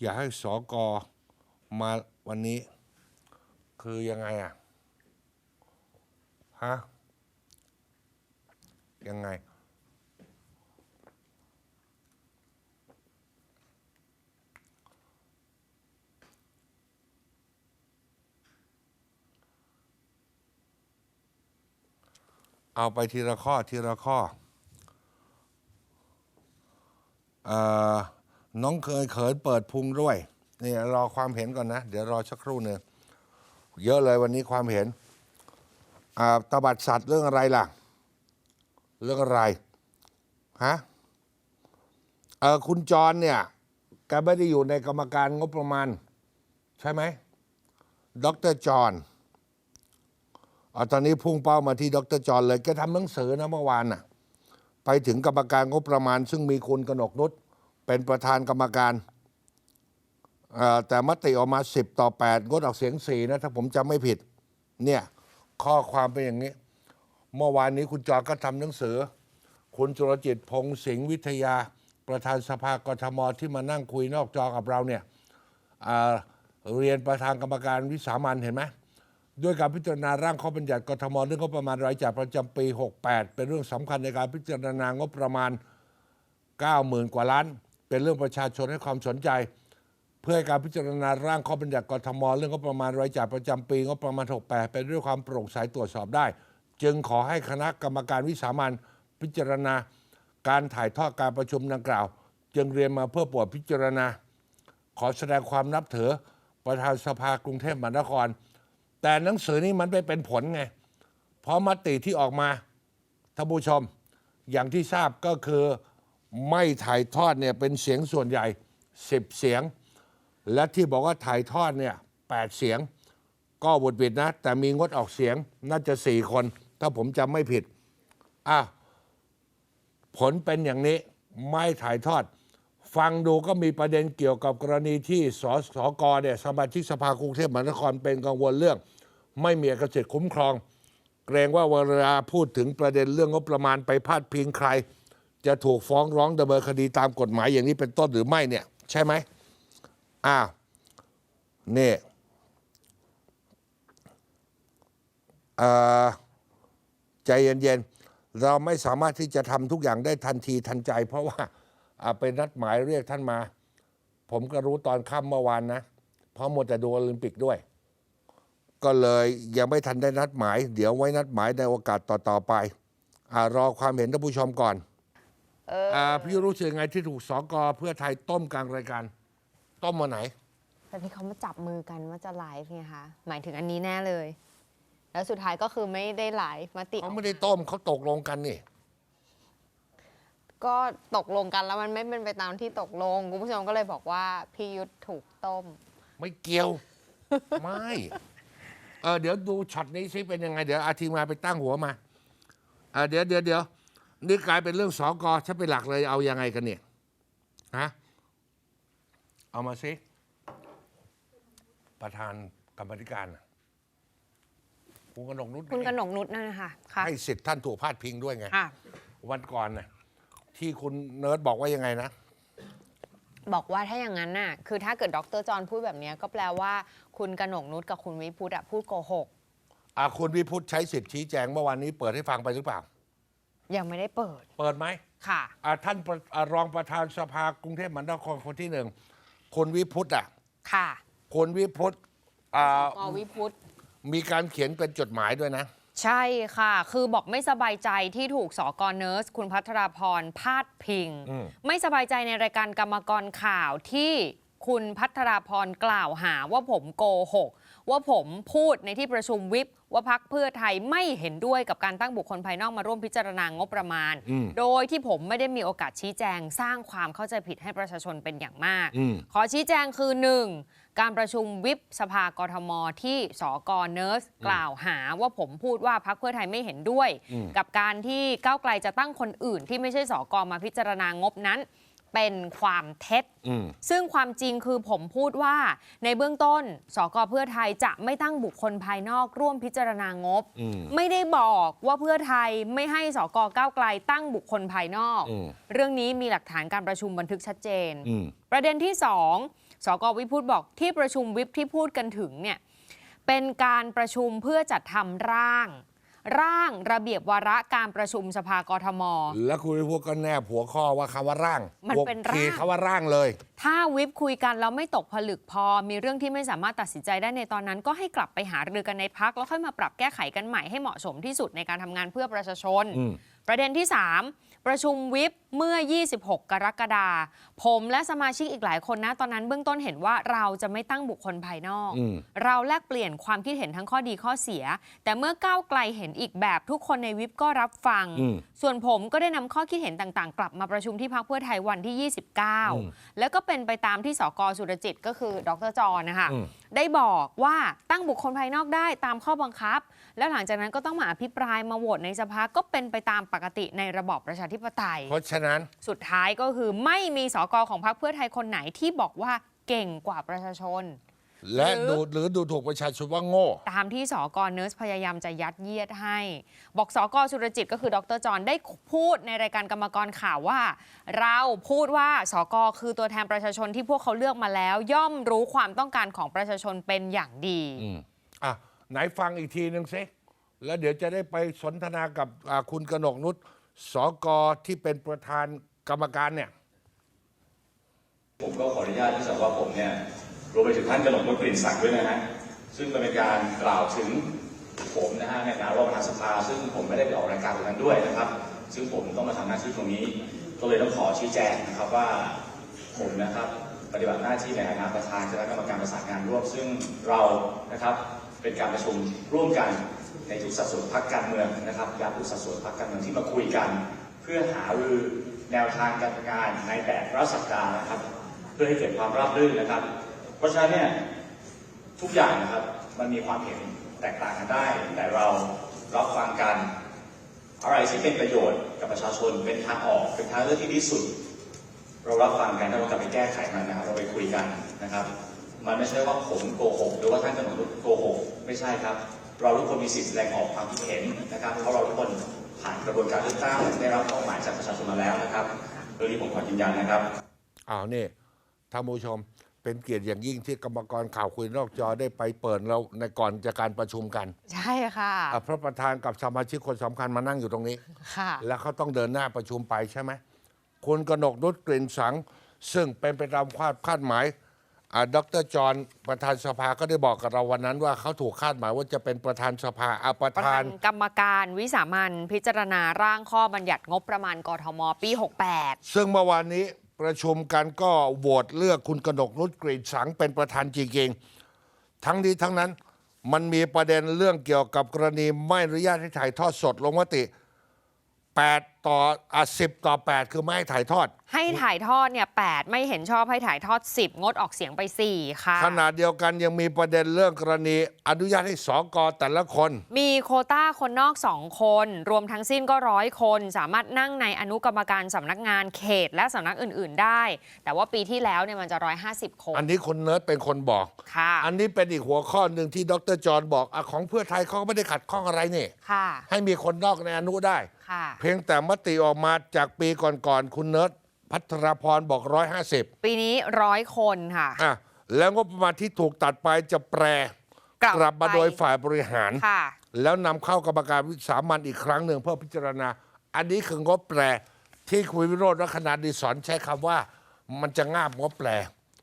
อยากให้สอกอมาวันนี้ คือยังไงอะฮะยังไง เอาไปทีละข้อทีละข้อเอ่อ น้องเคยเขินเปิดพุงด้วยนี่รอความเห็นก่อนนะ เดี๋ยวรอสักครู่หนึ่งเยอะเลยวันนี้ความเห็นอาตบัดสัตว์เรื่องอะไรล่ะ เรื่องอะไรฮะเออคุณจรเนี่ยแกไม่ได้อยู่ในกรรมการงบประมาณ ใช่ไหมดรจรอตอนนี้พุ่งเป้ามาที่ดรจรเลยแกทำหนังสือนะเมื่อวานน่ะ ไปถึงกรรมการงบประมาณ ซึ่งมีคุณกนกนุษ เป็นประธานกรรมการอ่อแต่มติออกมา 10 ต่อ 8 งดออกเสียง 4 นะ ถ้าผมจำไม่ผิด เนี่ย ข้อความเป็นอย่างนี้ เมื่อวานนี้คุณจอก็ทำหนังสือ คุณจุรจิตพงศ์สิงห์วิทยา ประธานสภากทมที่มานั่งคุยนอกจอกับเราเนี่ยอ่าเรียนประธานกรรมการวิสามันเห็นไหมด้วยการพิจารณาร่างข้อบัญญัติกทมเรื่องงบประมาณรายจ่ายประจำปี 68 เป็นเรื่องสำคัญในการพิจารณางบประมาณ 90,000 กว่าล้าน เป็นเรื่องประชาชนให้ความสนใจ เพื่อให้การพิจารณาร่างข้อบัญญัติกทมเรื่องงบประมาณรายจ่ายประจำปีงบประมาณ 68 เป็นเรื่องความโปร่งใสตรวจสอบได้ จึงขอให้คณะกรรมการวิสามันพิจารณา การถ่ายทอดการประชุมดังกล่าว จึงเรียนมาเพื่อปรดพิจารณา ขอแสดงความนับถือประธานสภากรุงเทพมหานคร แต่หนังสือนี้มันไม่เป็นผลไง เพราะมติที่ออกมาท่านผู้ชม อย่างที่ทราบก็คือ ไม่ถ่ายทอดเนี่ยเป็นเสียงส่วนใหญ่ 10 เสียง และที่บอกว่าถ่ายทอดเนี่ย8เสียง ก็บทบิดนะ แต่มีงดออกเสียงน่าจะ 4 คน ถ้าผมจำไม่ผิดอะผลเป็นอย่างนี้ไม่ถ่ายทอด ฟังดูก็มีประเด็นเกี่ยวกับกรณีที่สสกเนี่ยสมาชิกสภากรุงเทพมหานครเป็นกังวลเรื่อง ไม่มีเอกสิทธิ์คุ้มครอง เกรงว่าเวลาพูดถึงประเด็นเรื่องงบประมาณไปพาดพิงใคร จะถูกฟ้องร้องดำเนินคดีตามกฎหมายอย่างนี้เป็นต้นหรือไม่เนี่ย ใช่ไหมอ้าวนี่อ่อใจเย็นๆ เราไม่สามารถที่จะทำทุกอย่างได้ทันทีทันใจ เพราะว่าอ่าเป็นนัดหมายเรียกท่านมา ผมก็รู้ตอนค่ำเมื่อวานนะ เพราะหมดแต่ดูโอลิมปิกด้วย ก็เลยยังไม่ทันได้นัดหมาย เดี๋ยวไว้นัดหมายในโอกาสต่อๆไปอารอความเห็นท่านผู้ชมก่อนาพี่รู้สึกยังไงที่ถูกสกเพื่อไทยต้มกลางรายการ ต้มมาไหน แต่ที่เขามาจับมือกันว่าจะไลฟ์ไงคะหมายถึงอันนี้แน่เลย แล้วสุดท้ายก็คือไม่ได้ไลฟ์มาติเขาไม่ได้ต้มเขาตกลงกันนี่ก็ตกลงกันแล้วมันไม่เป็นไปตามที่ตกลงคุณผู้ชมก็เลยบอกว่าพี่ยุทธถูกต้ม ไม่เกี่ยว ไม่เออเดี๋ยวดูช็อตนี้ซิเป็นยังไง เดี๋ยวอาทีมงานไปตั้งหัวมาเออเดี๋ยวเดี๋ยวเดี๋ยว นี่กลายเป็นเรื่องสอกอฉันเป็นหลักเลยเอายังไงกันเนี่ยฮะเอามาซิประธานกรรมธิการน่ะคุณกนกนุชคุณกนกนุษนั่นนะคะค่ะให้สิทธิ์ท่านถูกพาดพิงด้วยไงค่ะวันก่อนน่ะที่คุณเนิร์ดบอกว่ายังไงนะบอกว่าถ้าอย่างนั้นน่ะ คือถ้าเกิดดรจอห์นพูดแบบเนี้ยก็แปลว่า คุณกนกนุษกับคุณวิพุทธอะพูดโกหกอ่าคุณวิพุทธใช้สิทธิ์ชี้แจงเมื่อวานนี้เปิดให้ฟังไปหรือเปล่า ยังไม่ได้เปิดเปิดไหมค่ะ อ่าท่านประอ่ารองประธานสภากรุงเทพมหานครคนที่หนึ่งคุณวิพุทธอะค่ะคุณวิพุทธอ่ากวิพุทธ มีการเขียนเป็นจดหมายด้วยนะ ใช่ค่ะ คือบอกไม่สบายใจที่ถูกสอกอเนิร์ส คุณพัทราพรพาดพิง อืม ไม่สบายใจในรายการกรรมกรข่าวที่คุณพัทราพรกล่าวหาว่าผมโกหก ว่าผมพูดในที่ประชุมวิปว่าพักเพื่อไทยไม่เห็นด้วยกับการตั้งบุคคลภายนอกมาร่วมพิจารณางบประมาณอืมโดยที่ผมไม่ได้มีโอกาสชี้แจง สร้างความเข้าใจผิดให้ประชาชนเป็นอย่างมากอืมขอชี้แจงคือ 1. การประชุมวิปสภากทมที่สกเนิร์สกล่าวหาว่าผมพูดว่าพักเพื่อไทยไม่เห็นด้วยอืมกับการที่ก้าวไกลจะตั้งคนอื่นที่ไม่ใช่สกมาพิจารณางบนั้น เป็นความเท็จอืมซึ่งความจริงคือผมพูดว่าในเบื้องต้น สกเพื่อไทยจะไม่ตั้งบุคคลภายนอกร่วมพิจารณางบอืมไม่ได้บอกว่าเพื่อไทยไม่ให้สกก้าวไกลตั้งบุคคลภายนอกอืมเรื่องนี้มีหลักฐานการประชุมบันทึกชัดเจนอืมประเด็นที่สกวิปพูดบอกที่ประชุมวิปที่พูดกันถึงเนี่ยเป็นการประชุมเพื่อจัดทำร่าง ร่างระเบียบวาระการประชุมสภากทม แล้วคุณวิพวกก็แนบหัวข้อว่าคำว่าร่างมันเป็นร่าง ขีดคำว่าร่างเลย ถ้าวิปคุยกันแล้วไม่ตกผลึกพอ มีเรื่องที่ไม่สามารถตัดสินใจได้ในตอนนั้น ก็ให้กลับไปหารือกันในพักแล้วค่อยมาปรับแก้ไขกันใหม่ให้เหมาะสมที่สุดในการทำงานเพื่อประชาชน อืม ประเด็นที่ 3 ประชุมวิปเมื่อ 26 กรกฎาคมผม และสมาชิกอีกหลายคนนะ ตอนนั้นเบื้องต้นเห็นว่าเราจะไม่ตั้งบุคคลภายนอกอืมเราแลกเปลี่ยนความคิดเห็นทั้งข้อดีข้อเสีย แต่เมื่อก้าวไกลเห็นอีกแบบทุกคนในวิปก็รับฟังอืมส่วนผมก็ได้นำข้อคิดเห็นต่างๆ กลับมาประชุมที่พักเพื่อไทยวันที่ 29 แล้วก็เป็นไปตามที่สกสุรจิตก็คือ ดรจรนะคะอืมได้บอกว่าตั้งบุคคลภายนอกได้ตามข้อบังคับ แล้วหลังจากนั้นก็ต้องมาอภิปรายมาโหวตในสภาก็เป็นไปตามปกติในระบอบประชาธิปไตยเพราะฉะนั้นสุดท้ายก็คือไม่มีสกของพรรคเพื่อไทยคนไหนที่บอกว่าเก่งกว่าประชาชน และหรือดูหรือดูถูกประชาชนว่าโง่ ตามที่สกเนิร์สพยายามจะยัดเยียดให้ บอกสกสุรจิตก็คือดรจรได้พูดในรายการกรรมกรข่าวว่า เราพูดว่าสกคือตัวแทนประชาชนที่พวกเขาเลือกมาแล้ว ย่อมรู้ความต้องการของประชาชนเป็นอย่างดีอืมอะไหนฟังอีกทีหนึ่งสิแล้วเดี๋ยวจะได้ไปสนทนากับอ่าคุณกนกนุช สกที่เป็นประธานกรรมการเนี่ย ผมก็ขออนุญาตที่จะว่าผมเนี่ยรวมไปถึงท่านกนกนุชกลิ่นศักดิ์ด้วยนะฮะซึ่งเป็นการกล่าวถึงผมนะฮะในฐานะรองประธานสภา ซึ่งผมไม่ได้ไปออกรายการตรงนั้นด้วยนะครับ ซึ่งผมต้องมาทำหน้าที่ตรงนี้ ก็เลยต้องขอชี้แจงนะครับว่าผมนะครับปฏิบัติหน้าที่ในฐานะประธานคณะกรรมการประสานงานร่วม ซึ่งเรานะครับเป็นการประชุมร่วมกัน ในทุกสัดส่วนพรรคการเมืองนะครับยามทุกสัดส่วนพรรคการเมืองที่มาคุยกัน เพื่อหารือแนวทางการทำงานในแบบรัฐสัปดาห์นะครับ เพื่อให้เกิดความราบรื่นนะครับ เพราะฉะนั้นเนี่ยทุกอย่างนะครับมันมีความเห็นแตกต่างกันได้ แต่เรารับฟังกันอะไรที่เป็นประโยชน์กับประชาชนเป็นทางออกเป็นทางเลือกที่ดีสุด เรารับฟังกันแล้วเรากลับไปแก้ไขมันนะครับเราไปคุยกันนะครับ มันไม่ใช่ว่าผมโกหกหรือว่าท่านกนกโกหกไม่ใช่ครับ เราทุกคนมีสิทธิแสดงออกความคิดเห็นนะครับ เพราะเราทุกคนผ่านกระบวนการเลือกตั้งได้รับมอบหมายจากประชาชนมาแล้วนะครับเรื่องนี้ผมขอยืนยันนะครับอ้าวนี่ท่านผู้ชมเป็นเกียรติอย่างยิ่งที่กรรมกรข่าวคุยนอกจอได้ไปเปิดเราในก่อนจะการประชุมกัน ใช่ค่ะอะพระประธานกับสมาชิกคนสำคัญมานั่งอยู่ตรงนี้ ค่ะ แล้วเขาต้องเดินหน้าประชุมไปใช่ไหมคุณกนกนุชกลิ่นสัง ซึ่งเป็นไปตามคาดคาดหมายอ่า ดรจรประธานสภาก็ได้บอกกับเราวันนั้นว่าเขาถูกคาดหมายว่าจะเป็นประธานสภาอาประประธาธานนกรรมการวิสามันพิจารณาร่างข้อบัญญัติงบประมาณกทมปี 68 ซึ่งเมื่อวานนี้ประชุมกันก็โหวตเลือกคุณกนกนุชกลิ่นสังเป็นประธานจริงๆทั้งนี้ทั้งนั้นมันมีประเด็นเรื่องเกี่ยวกับกรณีไม่อนุญาตให้ถ่ายทอดสดลงมติ 8 ต่ออะ10 ต่อ 8 คือไม่ให้ถ่ายทอด ให้ถ่ายทอดเนี่ย8ไม่เห็นชอบให้ถ่ายทอด 10 งดออกเสียงไป 4 ค่ะ ขณะเดียวกันยังมีประเด็นเรื่องกรณี อนุญาตให้สกแต่ละคน มีโควต้าคนนอก 2 คน รวมทั้งสิ้นก็ร้อยคน สามารถนั่งในอนุกรรมการสำนักงานเขตและสำนักอื่น ๆ ได้ แต่ว่าปีที่แล้วเนี่ยมันจะ 150 คนอันนี้คนเนิร์ดเป็นคนบอก ค่ะ อันนี้เป็นอีกหัวข้อหนึ่งที่ดรจอห์นบอกอะของเพื่อไทยเขาก็ไม่ได้ขัดข้องอะไรนี่ค่ะ ให้มีคนนอกในอนุได้ค่ะ เพียงแต่มติออกมาจากปีก่อนๆคุณเนิร์ดพัทรพรบอก 150 ปีนี้ร้อยคนค่ะอะ แล้วงบประมาณที่ถูกตัดไปจะแปรกลับกลับมาไปโดยฝ่ายบริหารค่ะแล้วนำเข้ากรรมการวิสามันอีกครั้งหนึ่งเพื่อพิจารณา อันนี้คืองบแปรที่คุณวิโรจน์ลักษณะดีสอนใช้คำว่า มันจะงาบงบแปร